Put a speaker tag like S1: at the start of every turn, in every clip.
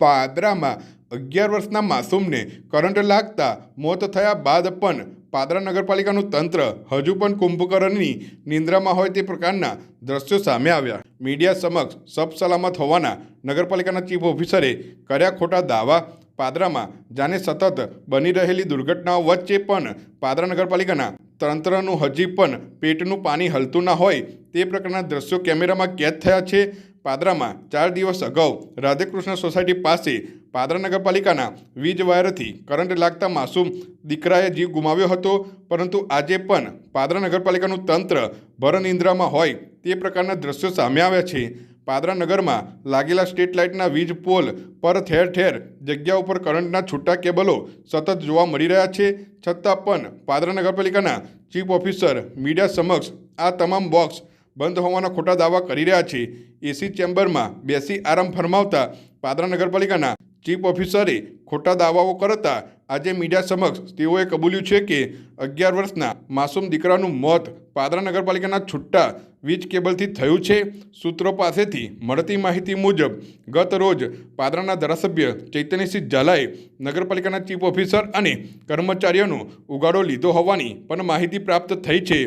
S1: પાદરામાં અગિયાર વર્ષના માસૂમને કરંટ લાગતા મોત થયા બાદ પણ પાદરા નગરપાલિકાનું તંત્ર હજુ પણ કુંભકરણની નિંદ્રામાં હોય તે પ્રકારના દ્રશ્યો સામે આવ્યા. મીડિયા સમક્ષ સબ સલામત હોવાના નગરપાલિકાના ચીફ ઓફિસરે કર્યા ખોટા દાવા. પાદરામાં જાણે સતત બની રહેલી દુર્ઘટનાઓ વચ્ચે પણ પાદરા નગરપાલિકાના તંત્રનું હજી પણ પેટનું પાણી હલતું ના હોય તે પ્રકારના દ્રશ્યો કેમેરામાં કેદ થયા છે. પાદરામાં ચાર દિવસ અગાઉ રાધેકૃષ્ણ સોસાયટી પાસે પાદરા નગરપાલિકાના વીજ વાયરથી કરંટ લાગતા માસૂમ દીકરાએ જીવ ગુમાવ્યો હતો. પરંતુ આજે પણ પાદરા નગરપાલિકાનું તંત્ર ભરનિંદ્રામાં હોય તે પ્રકારના દ્રશ્યો સામે આવ્યા છે. પાદરા નગરમાં લાગેલા સ્ટ્રીટ લાઇટના વીજ પોલ પર ઠેર ઠેર જગ્યા ઉપર કરંટના છૂટા કેબલો સતત જોવા મળી રહ્યા છે. છતાં પણ પાદરા નગરપાલિકાના ચીફ ઓફિસર મીડિયા સમક્ષ આ તમામ બોક્સ બંધ હોવાના ખોટા દાવા કરી રહ્યા છે. એસી ચેમ્બરમાં બેસી આરામ ફરમાવતા પાદરા નગરપાલિકાના ચીફ ઓફિસરે ખોટા દાવાઓ કરતા આજે મીડિયા સમક્ષ તેઓએ કબૂલ્યું છે કે અગિયાર વર્ષના માસૂમ દીકરાનું મોત પાદરા નગરપાલિકાના છૂટા વીજ કેબલથી થયું છે. સૂત્રો પાસેથી મળતી માહિતી મુજબ, ગત રોજ પાદરાના ધારાસભ્ય ચૈતન્યસિંહ ઝાલાએ નગરપાલિકાના ચીફ ઓફિસર અને કર્મચારીઓનો ઉગાડો લીધો હોવાની પણ માહિતી પ્રાપ્ત થઈ છે.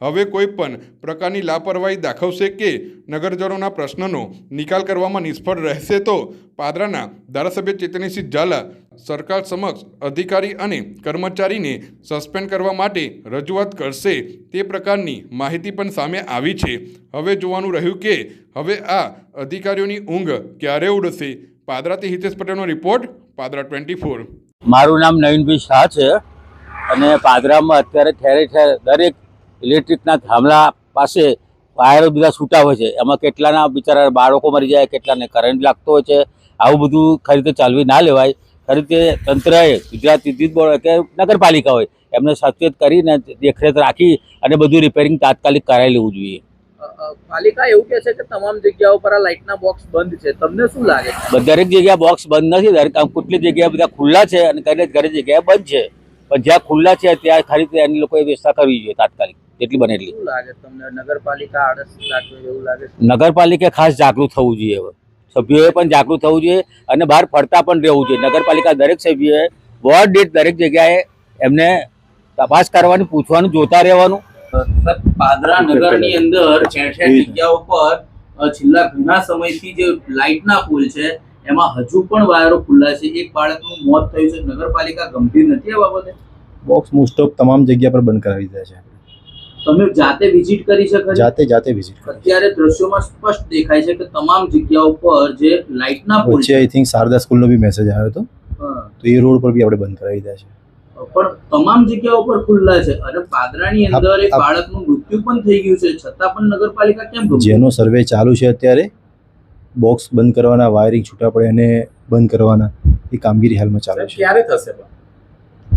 S1: હવે કોઈ પણ પ્રકારની લાપરવાહી દાખવશે કે નગરજનોના પ્રશ્નનો નિકાલ કરવામાં નિષ્ફળ રહેશે તો પાદરાના ધારાસભ્ય ચેતનસિંહ ઝાલા સરકાર સમક્ષ અધિકારી અને કર્મચારીને સસ્પેન્ડ કરવા માટે રજૂઆત કરશે તે પ્રકારની માહિતી પણ સામે આવી છે. હવે જોવાનું રહ્યું કે હવે આ અધિકારીઓની ઊંઘ ક્યારે ઉડશે? પાદરાથી હિતેશ પટેલનો રિપોર્ટ, પાદરા ટ્વેન્ટી ફોર.
S2: મારું નામ નવીનભાઈ શાહ છે અને પાદરામાં અત્યારે ઠેરે ઠેર દરેક ઇલેક્ટ્રિકના થાંભલા પાસે વાયરો બધા છૂટા હોય છે. એમાં કેટલાના બિચારા બાળકો મરી જાય કેટલાને કરંટ લાગતો હોય છે. આવું બધું ખરી રીતે ચાલવી ના લેવાય. ખરી રીતે તંત્રએ ગુજરાત વિદ્યુત બોર્ડ કે નગરપાલિકા હોય એમને સચેત કરીને દેખરેખ રાખી અને બધું રિપેરિંગ તાત્કાલિક કરાવી લેવું જોઈએ.
S3: પાલિકા એવું કે છે કે તમામ જગ્યાઓ પર આ લાઇટના બોક્સ બંધ છે. તમને શું લાગે છે?
S2: દરેક જગ્યાએ બોક્સ બંધ નથી. દરેક કેટલી જગ્યાએ બધા ખુલ્લા છે અને ઘરે ઘરે જગ્યાએ બંધ છે. પણ જ્યાં ખુલ્લા છે ત્યાં ખરી રીતે એની લોકોએ વ્યવસ્થા કરવી જોઈએ તાત્કાલિક. જેટલી બને એટલી.
S3: લાગે તમને? નગરપાલિકા આળસ એવું લાગે
S2: નગરપાલિકા ખાસ જાગૃત થવું જોઈએ હવે. સભ્યોએ પણ જાગૃત થવું જોઈએ અને બહાર ફરતા પણ રહેવું જોઈએ. નગરપાલિકા દરેક સભ્યોએ વોર્ડ દીઠ દરેક જગ્યાએ એમને તપાસ કરવાની પૂછવાનું જોતા રહેવાનું.
S3: પાદરા નગરની અંદર ઠેર જગ્યાઓ પર છેલ્લા ઘણા સમયથી જે લાઇટના પુલ છે એમાં હજુ પણ વાયરો ખુલ્લા છે. એક બાળકનું મોત થયું છે. નગરપાલિકા ગંભીર નથી આ બાબતે?
S4: બોક્સ મોસ્ટ ઓફ તમામ જગ્યા પર બંધ કરાવી દીધા છે.
S3: તમે જાતે વિઝિટ કરી શકો
S4: જાતે જાતે વિઝિટ
S3: અત્યારે દ્રશ્યોમાં સ્પષ્ટ દેખાય છે કે તમામ જગ્યાઓ પર જે લાઇટના પોલ
S4: છે. આઈ થિંક શારદા સ્કૂલનો બી મેસેજ આવ્યો હતો. તો એ રોડ પર બી આપણે બંધ કરાવી દીધા છે.
S3: પણ તમામ જગ્યાઓ પર ખુલ્લા છે. અને પાદરાની અંદર એક બાળકનું મૃત્યુ પણ થઈ ગયું છે. છતાં પણ નગરપાલિકા કેમ?
S4: જેનો સર્વે ચાલુ છે અત્યારે બોક્સ બંધ કરવાના વાયરિંગ છૂટા પડે અને બંધ કરવાના એ કામગીરી હાલમાં ચાલુ છે.
S5: ક્યારે થશે? પણ?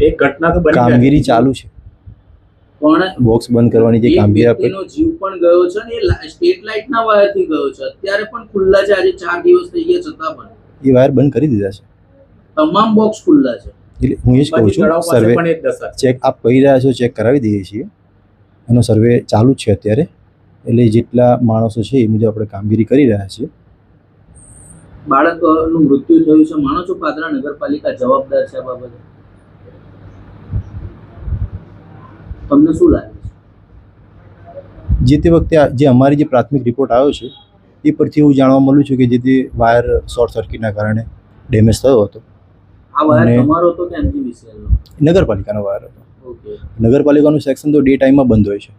S5: એક ઘટના તો
S4: કામગીરી ચાલુ છે.
S3: પણ
S4: બોક્સ બંધ કરવાની જે કામગીરી આપણે
S3: એનો જીવ પણ ગયો છે ને એ સ્ટેટ લાઇટ ના વાયરથી ગયો છે. અત્યારે પણ ખુલ્લા છે. આજે ચાર દિવસ થઈ ગયા છતાં પણ.
S4: એ વાયર બંધ કરી દીધા છે.
S3: તમામ બોક્સ ખુલ્લા છે.
S4: એટલે હું એ જ કહું છું સર્વે. ચેક આપ કહી રહ્યા છો ચેક કરાવી દઈએ છીએ. એનો સર્વે ચાલુ જ છે અત્યારે. એટલે જેટલા માણસો છે એ મુજબ આપણે કામગીરી કરી રહ્યા છીએ.
S3: બાળકનું મૃત્યુ થયું છે. માણસો છો પાદરા નગરપાલિકા જવાબદાર છે આ બાબતે? તમને શું લાગે છે?
S4: જે તે વખતે જે અમારી જે પ્રાથમિક રિપોર્ટ આવ્યો છે એ પરથી એવું જાણવા મળ્યું છે કે જે તે વાયર શોર્ટ સર્કિટના કારણે ડેમેજ થયો હતો. નગરપાલિકાનો વાયર હતો. નગરપાલિકાનું સેક્શન તો ડે ટાઈમમાં બંધ હોય છે.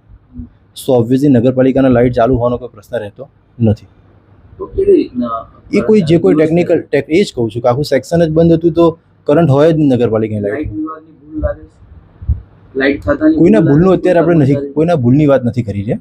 S4: સો ઓબ્વિયસલી નગરપાલિકાના લાઇટ ચાલુ હોવાનો કોઈ પ્રશ્ન રહેતો નથી. એ કોઈ જે કોઈ ટેકનિકલ ટેક એ જ કહું છું કે આખું સેક્શન જ બંધ હતું તો કરંટ હોય જ નહીં નગરપાલિકાની લાઇટ
S3: લાઇટ થતા છે
S4: કોઈના ભૂલનું અત્યારે આપણે નથી કોઈના ભૂલની વાત નથી કરી રહ્યા.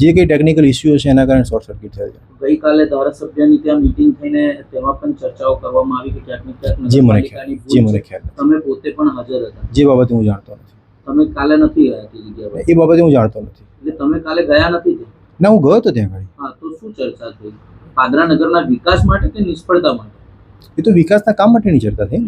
S4: જે કંઈ ટેકનિકલ ઇસ્યુ છે એના કારણે શોર્ટ સર્કિટ થયો છે.
S3: ગઈકાલે ધારાસભ્યની ત્યાં મીટિંગ થઈને તેમાં પણ ચર્ચાઓ કરવામાં આવી કે ક્યાંક ક્યાંક
S4: જે મને ખ્યાલ જે મને ખ્યાલ
S3: તમે પોતે પણ હાજર હતા.
S4: જે બાબતે હું જાણતો નથી.
S3: તમે કાલે નથી ગયા તે જગ્યા
S4: એ બાબતે હું જાણતો નથી.
S3: એટલે તમે કાલે ગયા નથી?
S4: ના હું ગયો હતો ત્યાં આગળ
S3: હા તો શું ચર્ચા થઈ? પાદરા નગરના વિકાસ માટે કે નિષ્ફળતા માટે?
S4: એ તો વિકાસના કામ માટેની ચર્ચા થઈ ને.